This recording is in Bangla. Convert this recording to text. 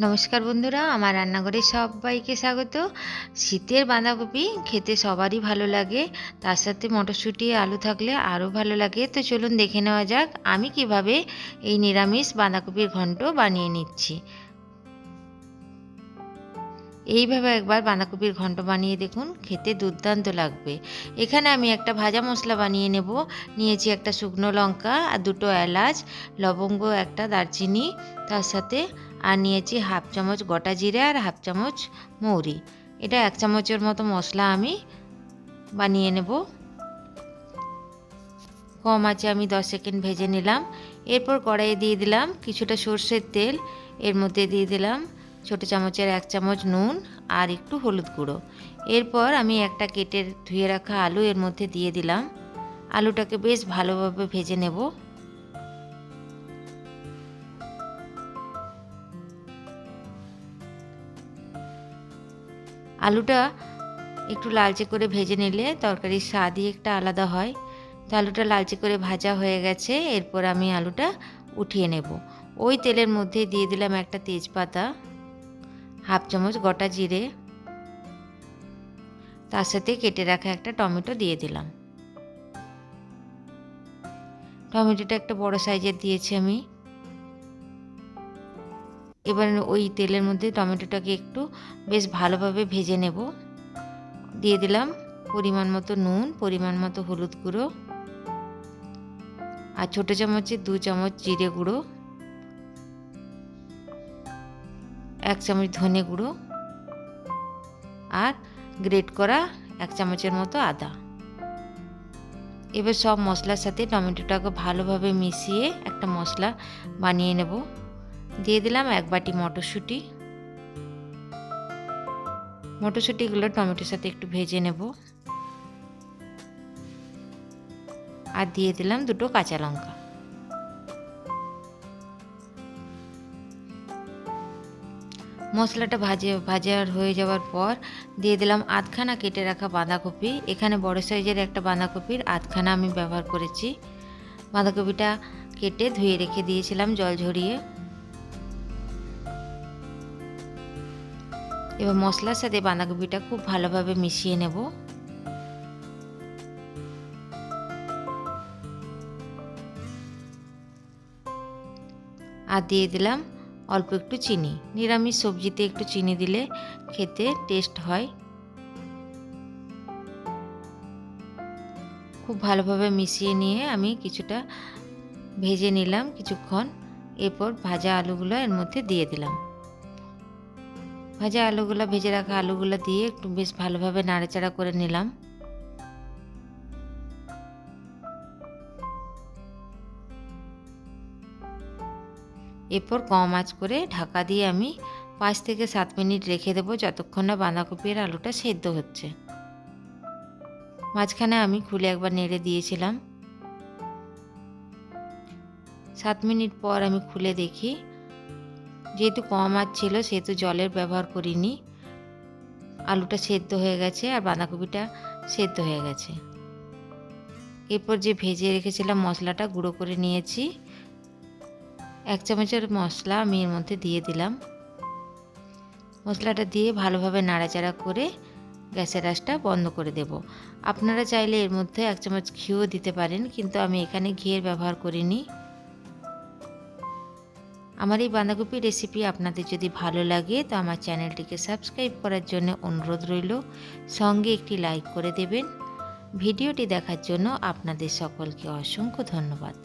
নমস্কার বন্ধুরা, আমার রান্নাঘরে সবাইকে স্বাগত। শীতের বাঁধাকপি খেতে সবারই ভালো লাগে, তার সাথে মটরশুঁটি, আলু থাকলে আরও ভালো লাগে। তো চলুন দেখে নেওয়া যাক, আমি কীভাবে এই নিরামিষ বাঁধাকপির ঘন্ট বানিয়ে নিচ্ছি। এইভাবে একবার বাঁধাকপির ঘন্ট বানিয়ে দেখুন, খেতে দুর্দান্ত লাগবে। এখানে আমি একটা ভাজা মশলা বানিয়ে নেব। নিয়েছি একটা শুকনো লঙ্কা আর দুটো এলাচ, লবঙ্গ, একটা দারচিনি, তার সাথে আর নিয়েছি হাফ চামচ গোটা জিরে আর হাফ চামচ মৌরি। এটা এক চামচের মতো মশলা আমি বানিয়ে নেব। কম আছে আমি দশ সেকেন্ড ভেজে নিলাম। এরপর কড়াইয়ে দিয়ে দিলাম কিছুটা সর্ষের তেল। এর মধ্যে দিয়ে দিলাম ছোটো চামচের এক চামচ নুন আর একটু হলুদ গুঁড়ো। এরপর আমি একটা কেটে ধুয়ে রাখা আলু এর মধ্যে দিয়ে দিলাম। আলুটাকে বেশ ভালোভাবে ভেজে নেব। আলুটা একটু লালচে করে ভেজে নিলে তরকারির স্বাদই একটা আলাদা হয়। তো আলুটা লালচে করে ভাজা হয়ে গেছে, এরপর আমি আলুটা উঠিয়ে নেব। ওই তেলের মধ্যে দিয়ে দিলাম একটা তেজপাতা, হাফ চামচ গোটা জিরে, তার সাথে কেটে রাখা একটা টমেটো দিয়ে দিলাম। টমেটোটা একটা বড় সাইজের দিয়েছি আমি। এবার ওই তেলের মধ্যে টমেটোটাকে একটু বেশ ভালোভাবে ভেজে নেব। দিয়ে দিলাম পরিমাণ মতো নুন, পরিমাণ মতো হলুদ গুঁড়ো আর ছোটো চামচে দু চামচ জিরে গুঁড়ো, এক চামচ ধনে গুঁড়ো আর গ্রেট করা এক চামচের মতো আদা। এবার সব মশলার সাথে টমেটোটাকে ভালোভাবে মিশিয়ে একটা মশলা বানিয়ে নেব। দিয়ে দিলাম এক বাটি মটরশুঁটি। মটরশুঁটিগুলো টমেটোর সাথে একটু ভেজে নেব। আর দিয়ে দিলাম দুটো কাঁচা লঙ্কা। মশলাটা ভাজে ভাজার হয়ে যাওয়ার পর দিয়ে দিলাম আধখানা কেটে রাখা বাঁধাকপি। এখানে বড় সাইজের একটা বাঁধাকপির আধখানা আমি ব্যবহার করেছি। বাঁধাকপিটা কেটে ধুয়ে রেখে দিয়েছিলাম জল ঝরিয়ে। এবার মশলার সাথে বাঁধাকপিটা খুব ভালোভাবে মিশিয়ে নেব। আর দিয়ে দিলাম অল্প একটু চিনি। নিরামিষ সবজিতে একটু চিনি দিলে খেতে টেস্ট হয়। খুব ভালোভাবে মিশিয়ে নিয়ে আমি কিছুটা ভেজে নিলাম কিছুক্ষণ। এরপর ভাজা আলুগুলো এর মধ্যে দিয়ে দিলাম। ভাজা আলুগুলো, ভেজে রাখা আলুগুলো দিয়ে একটু বেশ ভালোভাবে নাড়াচাড়া করে নিলাম। এরপর কম আঁচ করে ঢাকা দিয়ে আমি পাঁচ থেকে সাত মিনিট রেখে দেবো যতক্ষণ না বাঁধাকপির আলুটা সেদ্ধ হচ্ছে। মাঝখানে আমি খুলে একবার নেড়ে দিয়েছিলাম। সাত মিনিট পর আমি খুলে দেখি যেহেতু কম আঁচ ছিল, সেহেতু জলের ব্যবহার করিনি। আলুটা সেদ্ধ হয়ে গেছে আর বাঁধাকপিটা সেদ্ধ হয়ে গেছে। এরপর যে ভেজে রেখেছিলাম মশলাটা, গুঁড়ো করে নিয়েছি। এক চামচের মশলা আমি এর মধ্যে দিয়ে দিলাম। মশলাটা দিয়ে ভালোভাবে নাড়াচাড়া করে গ্যাসের আঁচটা বন্ধ করে দেব। আপনারা চাইলে এর মধ্যে এক চামচ ঘিও দিতে পারেন, কিন্তু আমি এখানে ঘিয়ের ব্যবহার করিনি। আমার এই বাঁধাকপি রেসিপি আপনাদের যদি ভালো লাগে, তো আমার চ্যানেলটিকে সাবস্ক্রাইব করার জন্য অনুরোধ রইল। সঙ্গে একটি লাইক করে দেবেন। ভিডিওটি দেখার জন্য আপনাদের সকলকে অসংখ্য ধন্যবাদ।